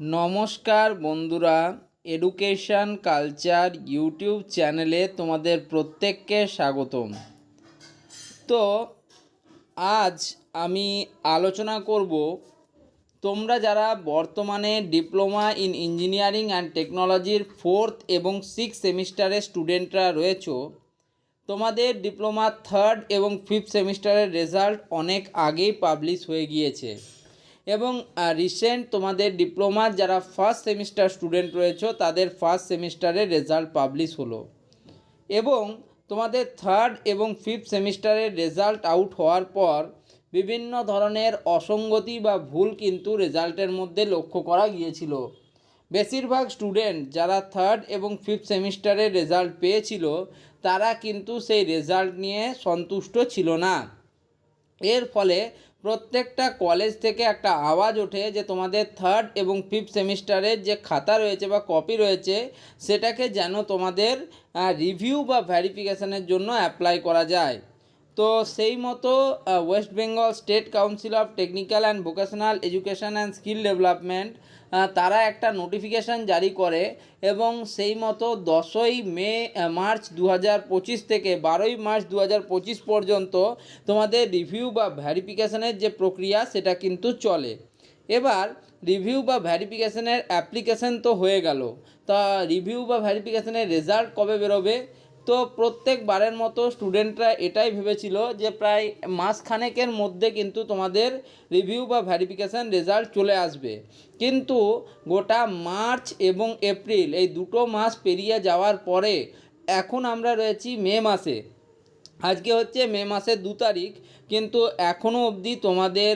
নমস্কার বন্ধুরা education culture YouTube চ্যানেলে তোমাদের প্রত্যেককে স্বাগতম। তো, আজ আমি আলোচনা করব, তোমরা যারা বর্তমানে ডিপ্লোমা ইন ইঞ্জিনিয়ারিং অ্যান্ড টেকনোলজির ফোর্থ এবং সিক্স সেমিস্টারের স্টুডেন্টরা রয়েছো, তোমাদের ডিপ্লোমা থার্ড এবং ফিফথ সেমিস্টারের রেজাল্ট অনেক আগেই পাবলিশ হয়ে গিয়েছে। এবং রিসেন্ট তোমাদের ডিপ্লোমার যারা ফার্স্ট সেমিস্টার স্টুডেন্ট রয়েছে, তাদের ফার্স্ট সেমিস্টারের রেজাল্ট পাবলিশ হলো। এবং তোমাদের থার্ড এবং ফিফথ সেমিস্টারের রেজাল্ট আউট হওয়ার পর, বিভিন্ন ধরনের অসঙ্গতি বা ভুল কিন্তু রেজাল্টের মধ্যে লক্ষ্য করা গিয়েছিল। বেশিরভাগ স্টুডেন্ট যারা থার্ড এবং ফিফথ সেমিস্টারের রেজাল্ট পেয়েছিল, তারা কিন্তু সেই রেজাল্ট নিয়ে সন্তুষ্ট ছিল না। এর ফলে প্রত্যেকটা কলেজ থেকে একটা আওয়াজ ওঠে যে তোমাদের থার্ড এবং ফিফথ সেমিস্টারের যে খাতা রয়েছে বা কপি রয়েছে, সেটাকে যেন তোমাদের রিভিউ বা ভ্যারিফিকেশানের জন্য অ্যাপ্লাই করা যায়। তো সেই মতো West Bengal State Council of Technical and Vocational Education and Skill Development তারা একটা নোটিফিকেশান জারি করে এবং সেই মতো দশই মে মার্চ দু পঁচিশ থেকে বারোই মার্চ দু পঁচিশ পর্যন্ত তোমাদের রিভিউ বা ভ্যারিফিকেশানের যে প্রক্রিয়া, সেটা কিন্তু চলে। এবার রিভিউ বা ভ্যারিফিকেশানের অ্যাপ্লিকেশান তো হয়ে গেল। তা রিভিউ বা ভ্যারিফিকেশানের রেজাল্ট কবে বেরোবে? তো প্রত্যেকবারের মতো স্টুডেন্টরা এটাই ভেবেছিল যে প্রায় মাসখানেকের মধ্যে কিন্তু তোমাদের রিভিউ বা ভ্যারিফিকেশান রেজাল্ট চলে আসবে। কিন্তু গোটা মার্চ এবং এপ্রিল এই দুটো মাস পেরিয়ে যাওয়ার পরে এখন আমরা রয়েছি মে মাসে। আজকে হচ্ছে মে মাসের দু তারিখ, কিন্তু এখনও অবধি তোমাদের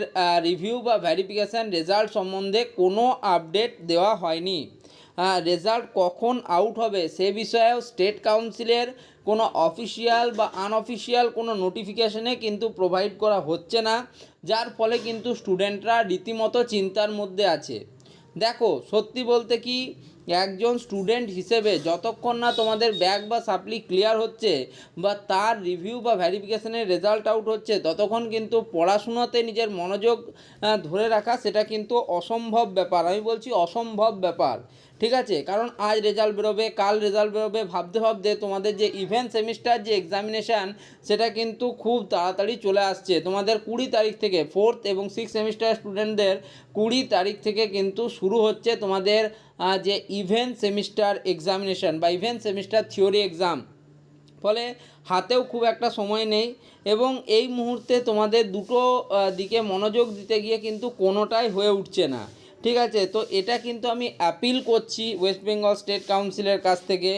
রিভিউ বা ভ্যারিফিকেশান রেজাল্ট সম্বন্ধে কোনো আপডেট দেওয়া হয়নি। রেজাল্ট কখন আউট হবে সে বিষয়েও স্টেট কাউন্সিলের কোনো অফিসিয়াল বা আনঅফিসিয়াল কোনো নোটিফিকেশনে কিন্তু প্রোভাইড করা হচ্ছে না, যার ফলে কিন্তু স্টুডেন্টরা রীতিমতো চিন্তার মধ্যে আছে। দেখো, সত্যি বলতে কি একজন স্টুডেন্ট হিসেবে যতক্ষণ না তোমাদের ব্যাগ বা সাপ্লি ক্লিয়ার হচ্ছে বা তার রিভিউ বা ভ্যারিফিকেশনের রেজাল্ট আউট হচ্ছে, ততক্ষণ কিন্তু পড়াশুনোতে নিজের মনোযোগ ধরে রাখা সেটা কিন্তু অসম্ভব ব্যাপার। আমি বলছি অসম্ভব ব্যাপার, ঠিক আছে? কারণ আজ রেজাল্ট বেরোবে, কাল রেজাল্ট বেরোবে, ভাবতে ভাবতে তোমাদের যে ইভেন্ট সেমিস্টার যে এক্সামিনেশান সেটা কিন্তু খুব তাড়াতাড়ি চলে আসছে। তোমাদের কুড়ি তারিখ থেকে ফোর্থ এবং সিক্স সেমিস্টার স্টুডেন্টদের কুড়ি তারিখ থেকে কিন্তু শুরু হচ্ছে তোমাদের যে ইভেন্ট সেমিস্টার এক্সামিনেশান বা ইভেন্ট সেমিস্টার থিওরি এক্সাম ফলে হাতেও খুব একটা সময় নেই এবং এই মুহূর্তে তোমাদের দুটো দিকে মনোযোগ দিতে গিয়ে কিন্তু কোনোটাই হয়ে উঠছে না। ঠিক আছে? তো এটা কিন্তু আমি অ্যাপিল করছি ওয়েস্ট বেঙ্গল স্টেট কাউন্সিলের কাছ থেকে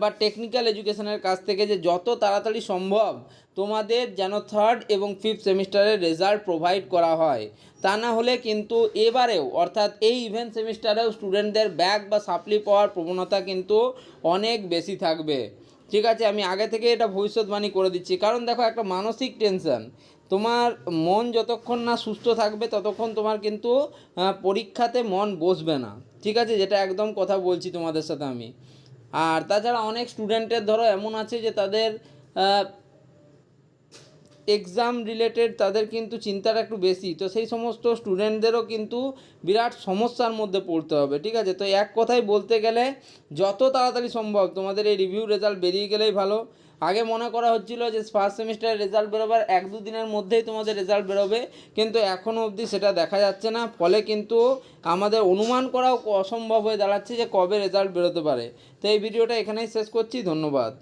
বা টেকনিক্যাল এডুকেশনের কাছ থেকে যে যত তাড়াতাড়ি সম্ভব তোমাদের যেন থার্ড এবং ফিফথ সেমিস্টারের রেজাল্ট প্রোভাইড করা হয়। তা না হলে কিন্তু এবারেও, অর্থাৎ এই ইভেন্ট সেমিস্টারেও স্টুডেন্টদের ব্যাগ বা সাপ্লি পাওয়ার প্রবণতা কিন্তু অনেক বেশি থাকবে। ঠিক আছে? আমি আগে থেকে এটা ভবিষ্যৎবাণী করে দিচ্ছি। কারণ দেখো একটা মানসিক টেনশন তোমার মন যতক্ষণ না সুস্থ থাকবে, ততক্ষণ তোমার কিন্তু পরীক্ষাতে মন বসবে না। ঠিক আছে? যেটা একদম কথা বলছি তোমাদের সাথে আমি। আর তাছাড়া অনেক স্টুডেন্টের ধরো এমন আছে যে তাদের এক্সাম রিলেটেড তাদের কিন্তু চিন্তাটা একটু বেশি। তো সেই সমস্ত স্টুডেন্টদেরও কিন্তু বিরাট সমস্যার মধ্যে পড়তে হবে, ঠিক আছে? তো এক কথায় বলতে গেলে, যত তাড়াতাড়ি সম্ভব তোমাদের এই রিভিউ রেজাল্ট বেরিয়ে গেলেই ভালো। আগে মনে করা হচ্ছিল যে ফার্স্ট সেমিস্টারের রেজাল্ট বেরোবার এক দু দিনের মধ্যেই তোমাদের রেজাল্ট বেরোবে, কিন্তু এখনও অবধি সেটা দেখা যাচ্ছে না। ফলে কিন্তু আমাদের অনুমান করাও অসম্ভব হয়ে দাঁড়াচ্ছে যে কবে রেজাল্ট বেরোতে পারে। তো এই ভিডিওটা এখানেই শেষ করছি, ধন্যবাদ।